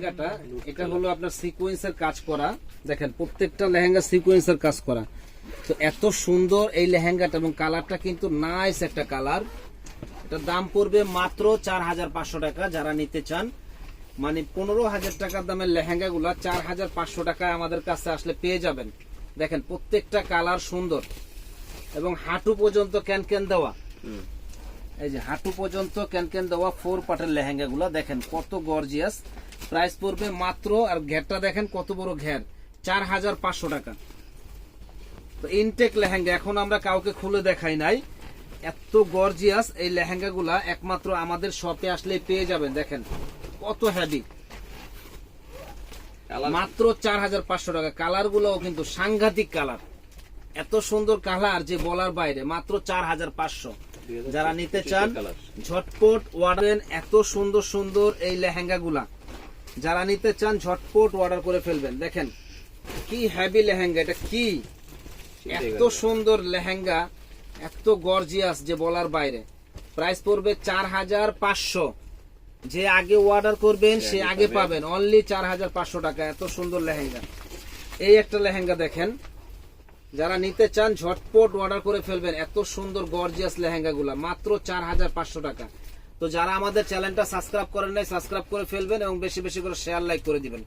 লেহেঙ্গাটা, এটা হলো আপনার সিকোয়েন্সের কাজ করা। দেখেন, প্রত্যেকটা লেহেঙ্গা সিকোয়েন্সের কাজ করা। তো এত সুন্দর এই লেহেঙ্গাটা এবং কালারটা কিন্তু নাইস একটা কালার। এটার দাম পড়বে মাত্র চার হাজার পাঁচশো টাকা, যারা নিতে চান। মানে পনেরো হাজার টাকার দামের লেহেঙ্গা গুলা চার হাজার পাঁচশো টাকায় আমাদের কাছে আসলে পেয়ে যাবেন। দেখেন, প্রত্যেকটা কালার সুন্দর। এবং হাঁটু পর্যন্ত ক্যান ক্যান দেওয়া এই যে হাঁটু পর্যন্ত ক্যান ক্যান দেওয়া ফোর পার্টের লেহেঙ্গা গুলা দেখেন কত গর্জিয়াস। প্রাইস পড়বে মাত্র আর ঘেরটা দেখেন কত বড় ঘের চার হাজার পাঁচশো টাকা। তো ইনটেক লেহেঙ্গা এখন আমরা কাউকে খুলে দেখাই নাই। এত গর্জিয়াস এই লেহেঙ্গা গুলা একমাত্র আমাদের শপে আসলে পেয়ে যাবেন দেখেন। কত হ্যাভি মাত্র চার হাজার পাঁচশো টাকা। কালার গুলোও কিন্তু সাংঘাতিক কালার। এত সুন্দর কালার যে বলার বাইরে মাত্র চার হাজার পাঁচশো। যারা নিতে চান ঝটপট অর্ডার এত সুন্দর সুন্দর এই লেহেঙ্গা গুলা যারা নিতে চান ঝটপট অর্ডার করে ফেলবেন। দেখেন কি হেভি লেহেঙ্গা এটা কি? এত সুন্দর লেহেঙ্গা এত গর্জিয়াস যে বলার বাইরে। প্রাইস পড়বে চার হাজার পাঁচশো। যে আগে অর্ডার করবেন সে আগে পাবেন। অনলি চার হাজার পাঁচশো টাকা। এত সুন্দর লেহেঙ্গা। এই একটা লেহেঙ্গা দেখেন। যারা নিতে চান, ঝটপট অর্ডার করে ফেলবেন। এত সুন্দর গর্জিয়াস লেহেঙ্গা গুলা মাত্র চার হাজার পাঁচশো টাকা। তো যারা আমাদের চ্যানেলটা সাবস্ক্রাইব করেন নাই সাবস্ক্রাইব করে ফেলবেন এবং বেশি বেশি করে শেয়ার লাইক করে দিবেন।